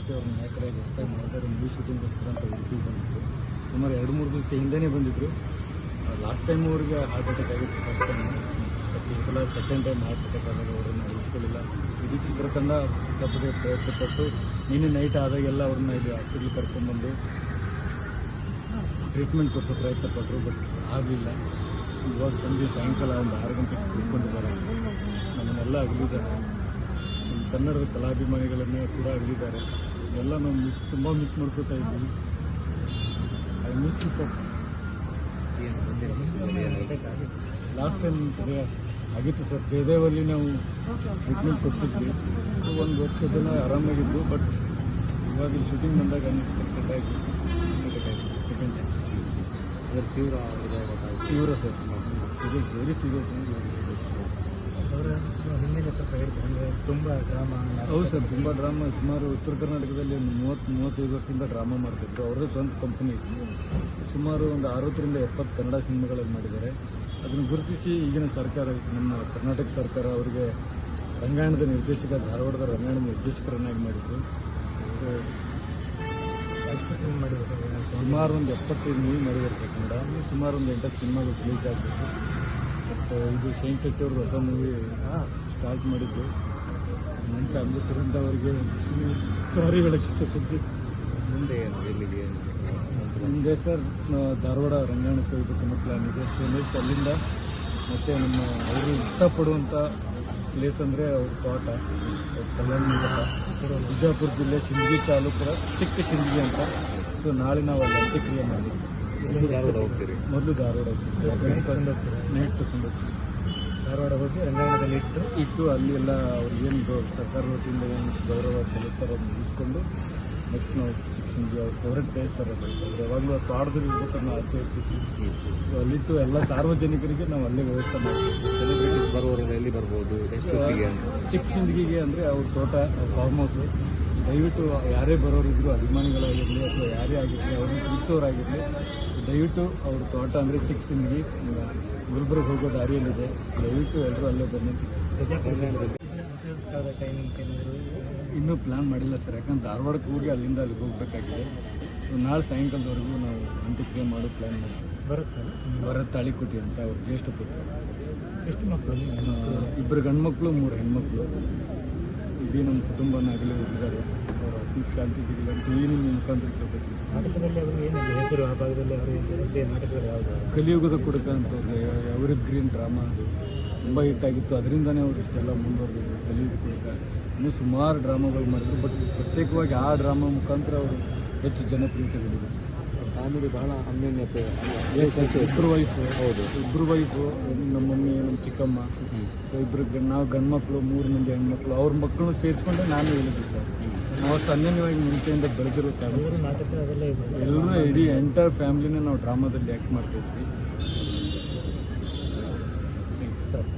ಸತಿ ಅವ್ರ ನಾಯಕರಾಗಿ ಹೊಸದಾಗಿ ಮಾಡ್ತಾರೆ ಮೂವಿ ಶೂಟಿಂಗ್ಗೋಸ್ಕರ ಅಂತ ಉಡುಪಿಗೆ ಬಂದಿದ್ರು. ಸುಮಾರು ಎರಡು ಮೂರು ದಿವಸ ಹಿಂದೆನೇ ಬಂದಿದ್ರು. ಲಾಸ್ಟ್ ಟೈಮ್ ಅವ್ರಿಗೆ ಹಾರ್ಟ್ ಅಟ್ಯಾಕ್ ಆಗಿತ್ತು ಫಸ್ಟ್ ಟೈಮ್ ಬಟ್ ಈ ಸಲ ಸೆಕೆಂಡ್ ಟೈಮ್ ಹಾರ್ಟ್ ಅಟ್ಯಾಕ್ ಆದಾಗ ಅವ್ರನ್ನ ಉಳಿಸ್ಕೊಳ್ಳಿಲ್ಲ ಇಡೀ ಚಿತ್ರತಂಡ ಸಿಕ್ಕಾಪಟ್ಟೆ ಪ್ರಯತ್ನ ಪಟ್ಟು ನಿನ್ನೆ ನೈಟ್ ಆದಾಗೆಲ್ಲ ಅವ್ರನ್ನ ಇಲ್ಲಿ ಹಾಸ್ಪಿಟ್ಲಿಗೆ ಕರ್ಕೊಂಡ್ಬಂದು ಟ್ರೀಟ್ಮೆಂಟ್ ಕೊಡಿಸೋ ಪ್ರಯತ್ನ ಪಟ್ಟರು ಬಟ್ ಆಗಲಿಲ್ಲ. ಇವಾಗ ಸಂಜೆ ಸಾಯಂಕಾಲ ಒಂದು ಆರು ಗಂಟೆಗೆ ತಿಳ್ಕೊಂಡಿದ್ದಾರೆ ನಮ್ಮನ್ನೆಲ್ಲ ಅಗಲಿದ್ದಾರೆ. ಕನ್ನಡದ ಕಲಾಭಿಮಾನಿಗಳನ್ನೇ ಕೂಡ ಅಗಲಿದ್ದಾರೆ. ಎಲ್ಲ ನಾವು ಮಿಸ್ ತುಂಬ ಮಿಸ್ ಮಾಡ್ಕೋತಾ ಇದ್ದೀವಿ ಐ ಮಿಸ್ ಲಾಸ್ಟ್ ಟೈಮ್ ಸರಿ ಆಗಿತ್ತು ಸರ್. ಜಯದೇವಲ್ಲಿ ನಾವು ಟ್ರೀಟ್ಮೆಂಟ್ ಕೊಡಿಸಿದ್ವಿ. ಒಂದು ವರ್ಷ ಜನ ಆರಾಮಾಗಿದ್ದು ಬಟ್ ಇವಾಗ ಶೂಟಿಂಗ್ ಬಂದಾಗ ಆಗಿ ಸೆಕೆಂಡ್ ಟೈಮ್ ಅದ್ರ ತೀವ್ರ ತೀವ್ರ sir serious very serious very serious ತುಂಬ ಡ್ರಾಮಾ ಹೌದು ಸರ್ ತುಂಬ ಡ್ರಾಮಾ. ಸುಮಾರು ಉತ್ತರ ಕರ್ನಾಟಕದಲ್ಲಿ ಒಂದು ಮೂವತ್ತು ಮೂವತ್ತೈದು ವರ್ಷದಿಂದ ಡ್ರಾಮಾ ಮಾಡ್ತಿದ್ರು. ಅವರೇ ಸ್ವಂತ ಕಂಪನಿ ಸುಮಾರು ಒಂದು ಅರವತ್ತರಿಂದ ಎಪ್ಪತ್ತು ಕನ್ನಡ ಸಿನಿಮಾಗಳಲ್ಲಿ ಮಾಡಿದ್ದಾರೆ. ಅದನ್ನು ಗುರುತಿಸಿ ಈಗಿನ ಸರ್ಕಾರ ನಮ್ಮ ಕರ್ನಾಟಕ ಸರ್ಕಾರ ಅವರಿಗೆ ರಂಗಾಯಣದ ನಿರ್ದೇಶಕ ಧಾರವಾಡದ ರಂಗಾಯಣದ ನಿರ್ದೇಶಕರನ್ನಾಗಿ ಮಾಡಿದ್ರು. ಸುಮಾರು ಒಂದು ಎಪ್ಪತ್ತೈದು ಮೂವಿ ಮಾಡಿದ್ದಾರೆ ಕನ್ನಡ. ಸುಮಾರು ಒಂದು ಎಂಟತ್ತು ಸಿನಿಮಾಗಳು ರಿಲೀಸ್ ಆಗಬೇಕು. ಬಟ್ ಇದು ಸೈನ್ಸ್ ಶೆಟ್ಟಿ ಅವ್ರದ್ದು ಹೊಸ ಮೂವಿ ಸ್ಟಾರ್ಟ್ ಮಾಡಿದ್ದು. ನನ್ನ ಫ್ಯಾಮಿಲಿ ಅವರಿಗೆ ಸಾರಿ ಹೇಳಕ್ಕೆ ಇಷ್ಟಪಡ್ತೀನಿ ಮುಂದೆ ಎಲ್ಲಿಗೆ ಮುಂದೆ ಸರ್ ಧಾರವಾಡ ರಂಗಾಯಣಕ್ಕೆ ಹೋಗ್ಬೇಕು ಅನ್ನೋ ಪ್ಲ್ಯಾನ್ ಇದೆ. ಸೊ ನೆಕ್ಸ್ಟ್ ಅಲ್ಲಿಂದ ಮತ್ತು ನಮ್ಮ ಅವರು ಇಷ್ಟಪಡುವಂಥ ಪ್ಲೇಸ್ ಅಂದರೆ ಅವ್ರ ತೋಟ ಅವ್ರ ಕಲ್ಯಾಣ ಬಿಜಾಪುರ ಜಿಲ್ಲೆ ಸಿಂದಗಿ ತಾಲೂಕು ಚಿಕ್ಕ ಸಿಂದಗಿ ಅಂತ. ಸೊ ನಾಳೆ ನಾವು ಅಲ್ಲಿ ಅಂತ್ಯಕ್ರಿಯೆ ಮಾಡಿ ಎಲ್ಲಿ ಧಾರವಾಡ ಹೋಗ್ತೀರಿ. ಮೊದಲು ಧಾರವಾಡ ಹೋಗ್ತೀರಿ ನೈಟ್ ತಗೊಂಡು ಹೋಗ್ತೀವಿ. ಧಾರವಾಡ ಹೋಗಿ ರಂಗಾಯಣದಲ್ಲಿ ಇಟ್ಟು ಇಟ್ಟು ಅಲ್ಲಿ ಎಲ್ಲ ಅವ್ರಿಗೆ ಏನು ಸರ್ಕಾರ ವತಿಯಿಂದ ಏನು ಗೌರವ ಸಲ್ಲಿಸ್ತಾರೋ ಅದನ್ನು ಮುಗಿಸ್ಕೊಂಡು ನೆಕ್ಸ್ಟ್ ನಾವು ಶಿಕ್ಷಣಗೆ ಅವ್ರ ಫೇವ್ರೆಟ್ ಪ್ಲೇಸ್ ಅದು ಯಾವಾಗಲೂ ಆ ತೋಟದಲ್ಲಿ ಇರ್ಬೇಕು ಅನ್ನೋ ಆಸೆ ಇರ್ತಿತ್ತು. ಸೊ ಅಲ್ಲಿಟ್ಟು ಎಲ್ಲ ಸಾರ್ವಜನಿಕರಿಗೆ ನಾವು ಅಲ್ಲೇ ವ್ಯವಸ್ಥೆ ಮಾಡ್ತೀವಿ. ಸೆಲೆಬ್ರಿಟೀಸ್ ಎಲ್ಲಿ ಬರ್ಬೋದು? ಚಿಕ್ಕ ಸಿಂದಗಿಗೆ ಅಂದರೆ ಅವ್ರ ತೋಟ ಫಾರ್ಮ್ ಹೌಸು ದಯವಿಟ್ಟು ಯಾರೇ ಬರೋರಿದ್ರು ಅಭಿಮಾನಿಗಳಾಗಿರಲಿ ಅಥವಾ ಯಾರೇ ಆಗಿರಲಿ ಅವರು ಪ್ರೀತಿಸೋರಾಗಿರಲಿ ದಯವಿಟ್ಟು ಅವ್ರ ತೋಟ ಅಂದರೆ ಚಿಕ್ಕ ಸಿಂಗಿ ಗುಲ್ಬರ್ಗ ಹೋಗೋ ದಾರಿಯಲ್ಲಿದೆ. ದಯವಿಟ್ಟು ಎಲ್ಲರೂ ಅಲ್ಲೇ ಬನ್ನಿ. ಇನ್ನೂ ಪ್ಲ್ಯಾನ್ ಮಾಡಿಲ್ಲ ಸರ್. ಯಾಕಂದ್ರೆ ಧಾರವಾಡಕ್ಕೆ ಹೋಗಿ ಅಲ್ಲಿಂದ ಅಲ್ಲಿಗೆ ಹೋಗಬೇಕಾಗಿದೆ. ಸೊ ನಾಳೆ ಸಾಯಂಕಾಲದವರೆಗೂ ನಾವು ಅಂತ್ಯಕ್ರಿಯೆ ಮಾಡೋ ಪ್ಲ್ಯಾನ್ ಮಾಡ್ತೀವಿ. ಬರುತ್ತಲ್ಲ ಭರತ್ ತಾಳಿಕೋಟಿ ಅಂತ ಅವ್ರ ಜ್ಯೇಷ್ಠ ಪುತ್ರ. ಎಷ್ಟು ಮಕ್ಕಳು? ಇಬ್ಬರು ಗಂಡ್ಮಕ್ಳು ಮೂರು ಹೆಣ್ಮಕ್ಳು. ಇಡೀ ನಮ್ಮ ಕುಟುಂಬನ ಆಗಲೇ ಹೋಗಿದ್ದಾರೆ ಅವರ ಅತಿ ಶಾಂತಿ ಸಿಗಲಿ ಅಂತ ಏನು ನಿಮ್ಮ ಮುಖಾಂತರ ಕೇಳ್ಬೇಕು ನಾಟಕದಲ್ಲಿ ಅವರು ಹೆಸರು ಆ ಭಾಗದಲ್ಲಿ ಅವರು ನಾಟಕಗಳು ಯಾವುದು? ಕಲಿಯುಗದ ಕುಡುಕ ಅಂತ ಎವರಿ ಗ್ರೀನ್ ಡ್ರಾಮಾ ತುಂಬ ಹಿಟ್ಟಾಗಿತ್ತು ಅದರಿಂದನೇ ಅವರು ಇಷ್ಟೆಲ್ಲ ಮುಂದುವರೆದಿದ್ರು ಕಲಿಯುಗದ ಕುಡುಕ. ಇನ್ನೂ ಸುಮಾರು ಡ್ರಾಮಾಗಳು ಮಾಡಿದ್ರು. ಬಟ್ ಪ್ರತ್ಯೇಕವಾಗಿ ಆ ಡ್ರಾಮಾ ಮುಖಾಂತರ ಅವರು ಹೆಚ್ಚು ಜನಪ್ರಿಯತೆ ಗಳಿದ್ರು ಫ್ಯಾಮಿಲಿ ಬಹಳ ಅನ್ಯೋನ್ಯತೆ. ಇಬ್ಬರು ವೈಫು ಹೌದು. ಇಬ್ಬರು ವೈಫು ನಮ್ಮ ಮಮ್ಮಿ ನಮ್ಮ ಚಿಕ್ಕಮ್ಮ. ಸೊ ಇಬ್ಬರು ನಾವು ಗಂಡು ಮಕ್ಕಳು ಮೂರು ಮಂದಿ ಹೆಣ್ಮಕ್ಳು ಅವ್ರ ಮಕ್ಕಳು ಸೇರಿಸ್ಕೊಂಡು ನಾನು ಹೇಳಿದ್ದೆ ಸರ್ ನಾವು ಅಷ್ಟು ಅನ್ಯನ್ಯವಾಗಿ ಮುಂಚೆಯಿಂದ ಬೆಳೆದಿರೋ ನಾಟಕ ಅದೆಲ್ಲ ಎಲ್ಲರೂ ಇಡೀ ಎಂಟೈರ್ ಫ್ಯಾಮಿಲಿನ ನಾವು ಡ್ರಾಮಾದಲ್ಲಿ ಆ್ಯಕ್ಟ್ ಮಾಡ್ತಿದ್ವಿ. ಸರ್